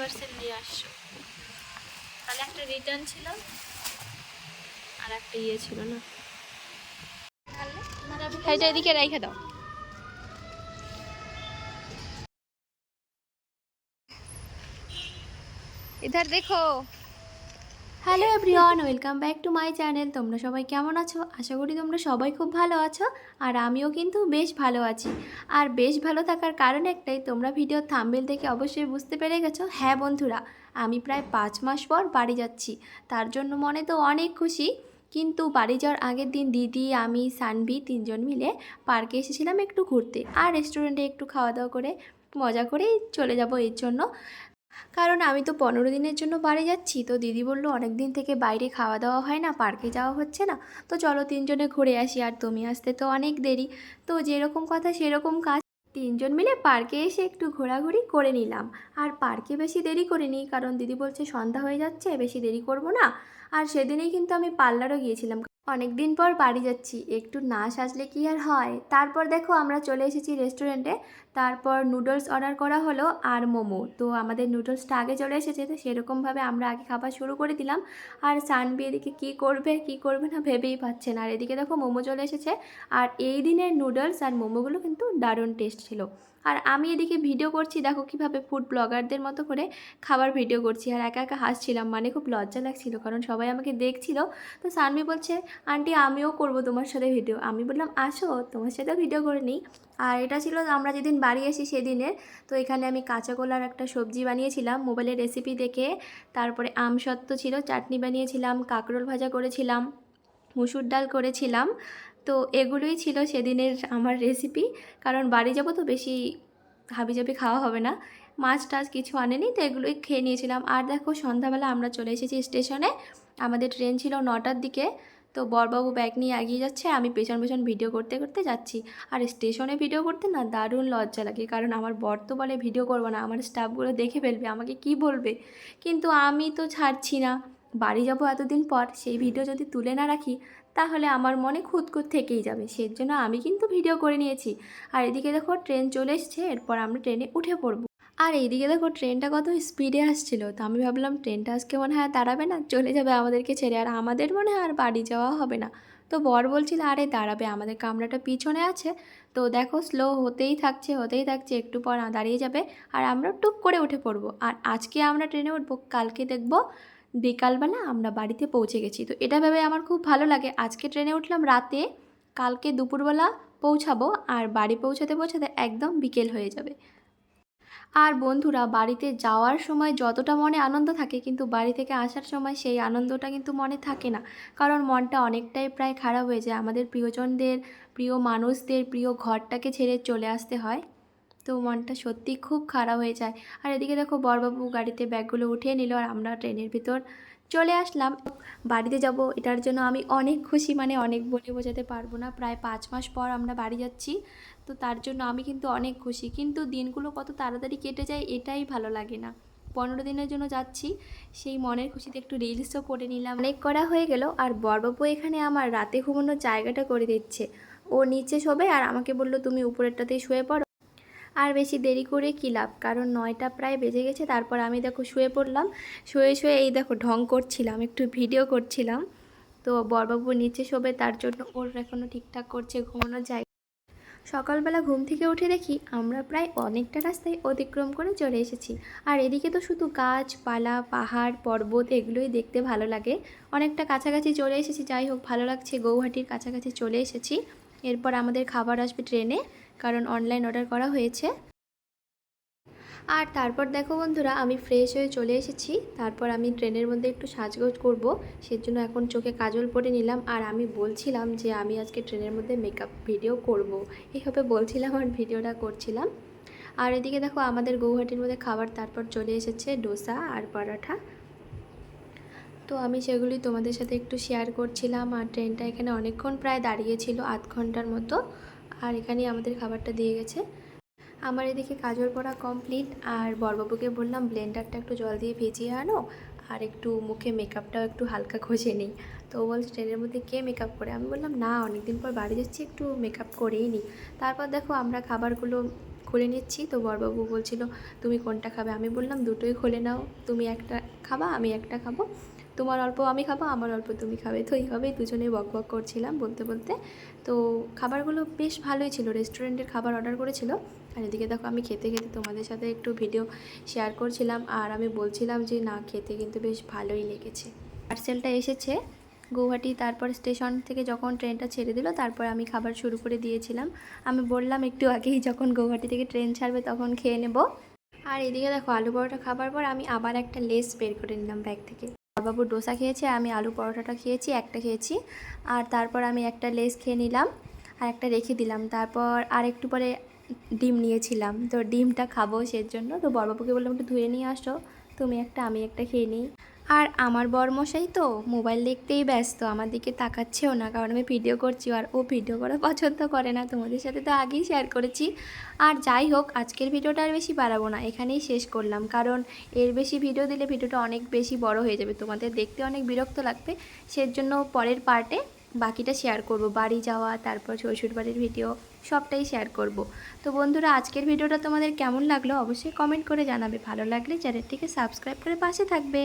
Percent নিয়ে আসছো। তাহলে একটা রিটার্ন ছিল আর একটা ইয়ে ছিল না। এটা এদিকে রেখে দাও। ইধার দেখো। Hello everyone welcome back to my channel তোমরা সবাই কেমন আছো? আশা করি তোমরা সবাই খুব ভালো আছো, আর আমিও কিন্তু বেশ ভালো আছি। আর বেশ ভালো থাকার কারণ একটাই, তোমরা ভিডিও থাম্বেল থেকে অবশ্যই বুঝতে পেরে গেছো হ্যাঁ বন্ধুরা, আমি প্রায় পাঁচ মাস পর বাড়ি যাচ্ছি। তার জন্য মনে তো অনেক খুশি, কিন্তু বাড়ি যাওয়ার আগের দিন দিদি, আমি, সানভি তিনজন মিলে পার্কে এসেছিলাম একটু ঘুরতে, আর রেস্টুরেন্টে একটু খাওয়া দাওয়া করে, মজা করেই চলে যাব এর জন্য। কারণ আমি তো পনেরো দিনের জন্য বাড়ি যাচ্ছি, তো দিদি বলল অনেক দিন থেকে বাইরে খাওয়া দাওয়া হয় না, পার্কে যাওয়া হচ্ছে না। তো চলো তিনজনে ঘুরে আসি, আর তুমি আসতে তো অনেক দেরি। তো যেরকম কথা সেরকম কাজ। তিনজন মিলে পার্কে এসে একটু ঘোরাঘুরি করে নিলাম। আর পার্কে বেশি দেরি করিনি, কারণ দিদি বলছে সন্ধ্যা হয়ে যাচ্ছে, বেশি দেরি করব না। আর সেদিনেই কিন্তু আমি পার্লারও গিয়েছিলাম। অনেক দিন পর বাড়ি যাচ্ছি, একটু না সাজলে কি আর হয়? তারপর দেখো আমরা চলে এসেছি রেস্টুরেন্টে তারপর নুডলস অর্ডার করা হলো আর মোমো। তো আমাদের নুডলসটা আগে চলে এসেছে, তো সেরকমভাবে আমরা আগে খাবার শুরু করে দিলাম। আর সানবি এদিকে কী করবে, কি করবে না ভেবেই পাচ্ছে না। আর এদিকে দেখো মোমো চলে এসেছে। আর এই দিনের নুডলস আর মোমোগুলো কিন্তু দারুণ টেস্ট ছিল। আর আমি এদিকে ভিডিও করছি, দেখো কীভাবে ফুড ব্লগারদের মতো করে খাবার ভিডিও করছি। আর একা একা হাসছিলাম মানে খুব লজ্জা লাগছিল, কারণ সবাই আমাকে দেখছিল। তো সানভি বলছে, আন্টি, আমিও করব তোমার সাথে ভিডিও আমি বললাম, আসো, তোমার সাথেও ভিডিও করে নিই। আর এটা ছিল আমরা যেদিন বাড়ি আসি সেদিনের তো এখানে আমি কাঁচা কলার একটা সবজি বানিয়েছিলাম, মোবাইলের রেসিপি দেখে। তারপরে আম সত্ত্ব ছিল, চাটনি বানিয়েছিলাম, কাঁকরোল ভাজা করেছিলাম, মুসুর ডাল করেছিলাম। তো এগুলোই ছিল সেদিনের আমার রেসিপি কারণ বাড়ি যাব তো বেশি হাবিজাবি খাওয়া হবে না। মাছ টাছ কিছু আনেনি, তো এগুলোই খেয়ে নিয়েছিলাম। আর দেখো সন্ধ্যাবেলা আমরা চলে এসেছি স্টেশনে। আমাদের ট্রেন ছিল নটার দিকে। তো বরবাবু ব্যাগ নিয়ে এগিয়ে যাচ্ছে, আমি পেছন পেছন ভিডিও করতে করতে যাচ্ছি। আর স্টেশনে ভিডিও করতে না দারুণ লজ্জা লাগে, কারণ আমার বর তো বলে ভিডিও করব না, আমার স্টাফগুলো দেখে ফেলবে, আমাকে কি বলবে? কিন্তু আমি তো ছাড়ছি না। বাড়ি যাব এতদিন পর, সেই ভিডিও যদি তুলে না রাখি, তাহলে আমার মনে খুঁতখুত থেকেই যাবে সেই জন্য আমি কিন্তু ভিডিও করে নিয়েছি। আর এদিকে দেখো ট্রেন চলে এসছে, এরপর আমরা ট্রেনে উঠে পড়ব। আর এইদিকে দেখো ট্রেনটা কত স্পিডে আসছিল, তো আমি ভাবলাম ট্রেনটা আজকে মনে হয় দাঁড়াবে না, চলে যাবে আমাদেরকে ছেড়ে, আর আমাদের মনে হয় আর বাড়ি যাওয়া হবে না। তো বর বলছিল, আরে দাঁড়াবে আমাদের কামরাটা পিছনে আছে। তো দেখো স্লো হতেই থাকছে হতেই থাকছে, একটু পর দাঁড়িয়ে যাবে, আর আমরা টুক করে উঠে পড়ব। আর আজকে আমরা ট্রেনে উঠবো, কালকে দেখব বিকালবেলা আমরা বাড়িতে পৌঁছে গেছি। তো এটা ভেবে আমার খুব ভালো লাগে, আজকে ট্রেনে উঠলাম রাতে, কালকে দুপুরবেলা পৌঁছাবো, আর বাড়ি পৌঁছাতে পৌঁছাতে একদম বিকেল হয়ে যাবে। আর বন্ধুরা, বাড়িতে যাওয়ার সময় যতটা মনে আনন্দ থাকে, কিন্তু বাড়ি থেকে আসার সময় সেই আনন্দটা কিন্তু মনে থাকে না। কারণ মনটা অনেকটাই প্রায় খারাপ হয়ে যায়। আমাদের প্রিয়জনদের, প্রিয় মানুষদের, প্রিয় ঘরটাকে ছেড়ে চলে আসতে হয়। তো মনটা সত্যি খুব খারাপ হয়ে যায়। আর এদিকে দেখো, বরবাবু গাড়িতে ব্যাগগুলো উঠিয়ে নিল আর আমরা ট্রেনের ভিতর চলে আসলাম। বাড়িতে যাব, এটার জন্য আমি অনেক খুশি। মানে অনেক বলে বোঝাতে পারব না। প্রায় পাঁচ মাস পর আমরা বাড়ি যাচ্ছি। তো তার জন্য আমি কিন্তু অনেক খুশি। কিন্তু দিনগুলো কত তাড়াতাড়ি কেটে যায় এটাই ভালো লাগে না। পনেরো দিনের জন্য যাচ্ছি, সেই মনের খুশিতে একটু রিলসও করে নিলাম। অনেক করা হয়ে গেল আর বরবাবু এখানে আমার রাতে ঘুমানোর জায়গাটা করে দিচ্ছে। ও নিচে শোবে আর আমাকে বলল, তুমি উপরেরটাতেই শুয়ে পড়ো। আর বেশি দেরি করে কী লাভ? কারণ নয়টা প্রায় বেজে গেছে, তারপর আমি দেখো শুয়ে পড়লাম। শুয়ে শুয়ে এই দেখো ঢং করছিলাম, একটু ভিডিও করছিলাম। তো বরবাবু নিচে শোবে, তার জন্য ওর এখনও ঠিকঠাক করছে, ঘুমানোর জায়গা সকালবেলা ঘুম থেকে উঠে দেখি আমরা প্রায় অনেকটা রাস্তায় অতিক্রম করে চলে এসেছি। আর এদিকে তো শুধু গাছপালা, পাহাড়, পর্বত এগুলোই দেখতে ভালো লাগে। অনেকটা কাছাকাছি চলে এসেছি, যাই হোক ভালো লাগছে। গৌহাটির কাছাকাছি চলে এসেছি। এরপর আমাদের খাবার আসবে ট্রেনে, কারণ অনলাইন অর্ডার করা হয়েছে। আর তারপর দেখো বন্ধুরা, আমি ফ্রেশ হয়ে চলে এসেছি। তারপর আমি ট্রেনের মধ্যে একটু সাজগোজ করব। সেজন্য এখন চোখে কাজল পরে নিলাম। আর আমি বলছিলাম যে আমি আজকে ট্রেনের মধ্যে মেকআপ ভিডিও করব। এইভাবে বলছিলাম আর ভিডিওটা করছিলাম। আর এদিকে দেখো, আমাদের গৌহাটির মধ্যে খাবার তারপর চলে এসেছে, ডোসা আর পরাঠা। তো আমি সেগুলি তোমাদের সাথে একটু শেয়ার করছিলাম। আর ট্রেনটা এখানে অনেকক্ষণ প্রায় দাঁড়িয়েছিল, আধ ঘণ্টার মতো। আর এখানেই আমাদের খাবারটা দিয়ে গেছে। আমার এদিকে কাজল পড়া কমপ্লিট আর বরবাবুকে বললাম ব্লেন্ডারটা একটু জল দিয়ে ভিজিয়ে আনো, আর একটু মুখে মেকআপটাও একটু হালকা ঘষে নিই। তো ও বলছে ট্রেনের মধ্যে কে মেকআপ করে? আমি বললাম, না, অনেকদিন পর বাড়ি যাচ্ছি, একটু মেকআপ করেই নিই। তারপর দেখো, আমরা খাবারগুলো খুলে নিচ্ছি। তো বরবাবু বলছিল, তুমি কোনটা খাবে? আমি বললাম, দুটোই খুলে নাও। তুমি একটা খাবা, আমি একটা খাব। তোমার অল্প আমি খাব, আমার অল্প তুমি খাবে। তো এইভাবেই দুজনে বক বক করছিলাম বলতে বলতে। তো খাবারগুলো বেশ ভালোই ছিল রেস্টুরেন্টের খাবার অর্ডার করেছিল। আর এদিকে দেখো আমি খেতে খেতে তোমাদের সাথে একটু ভিডিও শেয়ার করছিলাম, আর আমি বলছিলাম যে না, খেতে কিন্তু বেশ ভালোই লেগেছে। পার্সেলটা এসেছে গৌহাটি তারপর স্টেশন থেকে যখন ট্রেনটা ছেড়ে দিল, তারপর আমি খাবার শুরু করে দিয়েছিলাম। আমি বললাম একটু আগেই যখন গৌহাটি থেকে ট্রেন ছাড়বে তখন খেয়ে নেব। আর এদিকে দেখো আলু পরোটা খাবার পর আমি আবার একটা লেস বের করে নিলাম ব্যাগ থেকে। বাবু ডোসা খেয়েছে, আমি আলু পরোটাটা খেয়েছি, একটা খেয়েছি। আর তারপর আমি একটা লেস খেয়ে নিলাম, আর একটা রেখে দিলাম। তারপর আর একটু পরে ডিম নিয়েছিলাম। তো ডিমটা খাব সের জন্য তো বড়বাবুকে বললাম, একটু ধুয়ে নিয়ে আসো। তুমি একটা, আমি একটা খেয়ে নিই। আর আমার বরমশাই তো মোবাইল দেখতেই ব্যস্ত। আমার দিকে তাকাচ্ছেও না, কারণ আমি ভিডিও করছি আর ও ভিডিও করা পছন্দ করে না। তোমাদের সাথে তো আগেই শেয়ার করেছি। আর যাই হোক, আজকের ভিডিওটা আর বেশি বাড়াবো না। এখানেই শেষ করলাম। কারণ এর বেশি ভিডিও দিলে ভিডিওটা অনেক বেশি বড় হয়ে যাবে। তোমাদের দেখতে অনেক বিরক্ত লাগবে। সের জন্য পরের পার্টে বাকিটা শেয়ার করব। বাড়ি যাওয়া, তারপর শ্বশুর বাড়ির ভিডিও সবটাই শেয়ার করব। তো বন্ধুরা, আজকের ভিডিওটা তোমাদের কেমন লাগল অবশ্যই কমেন্ট করে জানাবে। ভালো লাগলে চ্যানেলটিকে সাবস্ক্রাইব করে পাশে থাকবে।